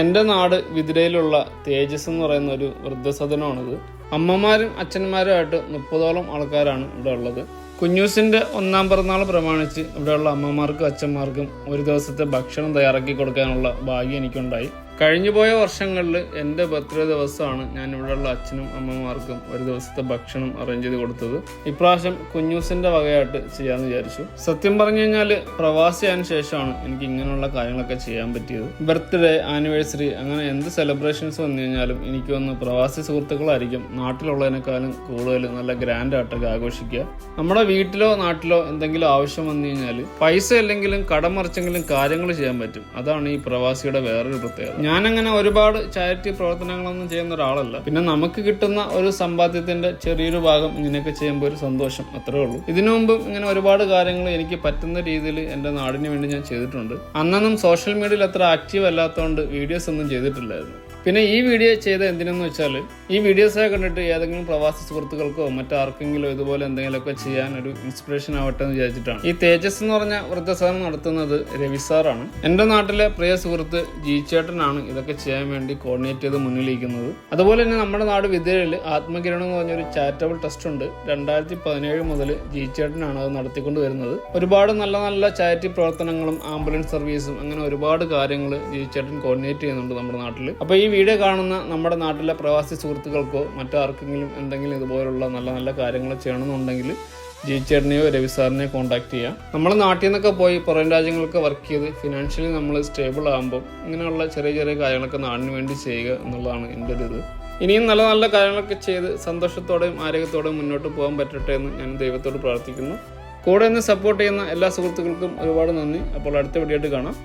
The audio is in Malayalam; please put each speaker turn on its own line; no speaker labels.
എന്റെ നാട് വിതിരയിലുള്ള തേജസ് എന്ന് പറയുന്ന ഒരു വൃദ്ധസദനമാണിത്. അമ്മമാരും അച്ഛന്മാരുമായിട്ട് മുപ്പതോളം ആൾക്കാരാണ് ഇവിടെ ഉള്ളത്. കുഞ്ഞൂസിന്റെ ഒന്നാം പിറന്നാൾ പ്രമാണിച്ച് ഇവിടെയുള്ള അമ്മമാർക്കും അച്ഛന്മാർക്കും ഒരു ദിവസത്തെ ഭക്ഷണം തയ്യാറാക്കി കൊടുക്കാനുള്ള ഭാഗ്യം എനിക്കുണ്ടായി. കഴിഞ്ഞുപോയ വർഷങ്ങളിൽ എന്റെ ബർത്ത്ഡേ ദിവസമാണ് ഞാൻ ഇവിടെയുള്ള അച്ഛനും അമ്മമാർക്കും ഒരു ദിവസത്തെ ഭക്ഷണം അറേഞ്ച് ചെയ്ത് കൊടുത്തത്. ഇപ്രാവശ്യം കുഞ്ഞൂസിന്റെ വകയായിട്ട് ചെയ്യാമെന്ന് വിചാരിച്ചു. സത്യം പറഞ്ഞു കഴിഞ്ഞാൽ പ്രവാസിയായതിനു ശേഷമാണ് എനിക്ക് ഇങ്ങനെയുള്ള കാര്യങ്ങളൊക്കെ ചെയ്യാൻ പറ്റിയത്. ബർത്ത്ഡേ ആനിവേഴ്സറി അങ്ങനെ എന്ത് സെലിബ്രേഷൻസ് വന്നു കഴിഞ്ഞാലും എനിക്ക് വന്ന് പ്രവാസി സുഹൃത്തുക്കളായിരിക്കും നാട്ടിലുള്ളതിനേക്കാളും കൂടുതൽ നല്ല ഗ്രാൻഡ് ആയിട്ടൊക്കെ ആഘോഷിക്കുക. നമ്മുടെ വീട്ടിലോ നാട്ടിലോ എന്തെങ്കിലും ആവശ്യം വന്നു കഴിഞ്ഞാൽ പൈസ അല്ലെങ്കിലും കടം മറിച്ചെങ്കിലും കാര്യങ്ങൾ ചെയ്യാൻ പറ്റും. അതാണ് ഈ പ്രവാസിയുടെ വേറൊരു പ്രത്യേകത. ഞാനങ്ങനെ ഒരുപാട് ചാരിറ്റി പ്രവർത്തനങ്ങളൊന്നും ചെയ്യുന്ന ഒരാളല്ല. പിന്നെ നമുക്ക് കിട്ടുന്ന ഒരു സമ്പാദ്യത്തിന്റെ ചെറിയൊരു ഭാഗം ഇങ്ങനെയൊക്കെ ചെയ്യുമ്പോൾ ഒരു സന്തോഷം അത്രേ ഉള്ളൂ. ഇതിനു മുമ്പും ഇങ്ങനെ ഒരുപാട് കാര്യങ്ങൾ എനിക്ക് പറ്റുന്ന രീതിയിൽ എന്റെ നാടിന് വേണ്ടി ഞാൻ ചെയ്തിട്ടുണ്ട്. അന്നൊന്നും സോഷ്യൽ മീഡിയയിൽ അത്ര ആക്റ്റീവ് അല്ലാത്തതുകൊണ്ട് വീഡിയോസ് ഒന്നും ചെയ്തിട്ടില്ലായിരുന്നു. പിന്നെ ഈ വീഡിയോ ചെയ്ത എന്തിനെന്ന് വെച്ചാൽ ഈ വീഡിയോസൊക്കെ കണ്ടിട്ട് ഏതെങ്കിലും പ്രവാസി സുഹൃത്തുക്കൾക്കോ മറ്റാർക്കെങ്കിലും ഇതുപോലെ എന്തെങ്കിലുമൊക്കെ ചെയ്യാൻ ഒരു ഇൻസ്പിറേഷൻ ആവട്ടെ എന്ന് വിചാരിച്ചിട്ടാണ്. ഈ തേജസ് എന്ന് പറഞ്ഞ വൃദ്ധസാധനം നടത്തുന്നത് രവി സാറാണ്. എന്റെ നാട്ടിലെ പ്രിയ സുഹൃത്ത് ജി ചേട്ടനാണ് ഇതൊക്കെ ചെയ്യാൻ വേണ്ടി കോർഡിനേറ്റ് ചെയ്ത് മുന്നിലിരിക്കുന്നത്. അതുപോലെ തന്നെ നമ്മുടെ നാട് വിദ്യയിൽ ആത്മകിരണം എന്ന് പറഞ്ഞൊരു ചാരിറ്റബിൾ ട്രസ്റ്റ് ഉണ്ട്. രണ്ടായിരത്തി പതിനേഴ് മുതൽ ജി ചേട്ടനാണ് അത് നടത്തിക്കൊണ്ട് വരുന്നത്. ഒരുപാട് നല്ല നല്ല ചാരിറ്റി പ്രവർത്തനങ്ങളും ആംബുലൻസ് സർവീസും അങ്ങനെ ഒരുപാട് കാര്യങ്ങൾ ജി ചേട്ടൻ കോർഡിനേറ്റ് ചെയ്യുന്നുണ്ട് നമ്മുടെ നാട്ടിൽ അപ്പോൾ ഈ വീഡിയോ കാണുന്ന നമ്മുടെ നാട്ടിലെ പ്രവാസി സുഹൃത്തുക്കൾക്കോ മറ്റാർക്കെങ്കിലും എന്തെങ്കിലും ഇതുപോലുള്ള നല്ല നല്ല കാര്യങ്ങൾ ചെയ്യണമെന്നുണ്ടെങ്കിൽ ജി ചേട്ടനെയോ രവി സാറിനെയോ കോൺടാക്ട് ചെയ്യാം. നമ്മൾ നാട്ടിൽ നിന്നൊക്കെ പോയി പുറം രാജ്യങ്ങളൊക്കെ വർക്ക് ചെയ്ത് ഫിനാൻഷ്യലി നമ്മൾ സ്റ്റേബിൾ ആകുമ്പോൾ ഇങ്ങനെയുള്ള ചെറിയ ചെറിയ കാര്യങ്ങളൊക്കെ നാടിന് വേണ്ടി ചെയ്യുക എന്നുള്ളതാണ് എന്റെ ഒരു ഇത്. ഇനിയും നല്ല നല്ല കാര്യങ്ങളൊക്കെ ചെയ്ത് സന്തോഷത്തോടെയും ആരോഗ്യത്തോടെയും മുന്നോട്ട് പോകാൻ പറ്റട്ടെ എന്ന് ഞാൻ ദൈവത്തോട് പ്രാർത്ഥിക്കുന്നു. കൂടെ നിന്ന് സപ്പോർട്ട് ചെയ്യുന്ന എല്ലാ സുഹൃത്തുക്കൾക്കും ഒരുപാട് നന്ദി. അപ്പോൾ അടുത്ത വീഡിയോ ആയിട്ട് കാണാം.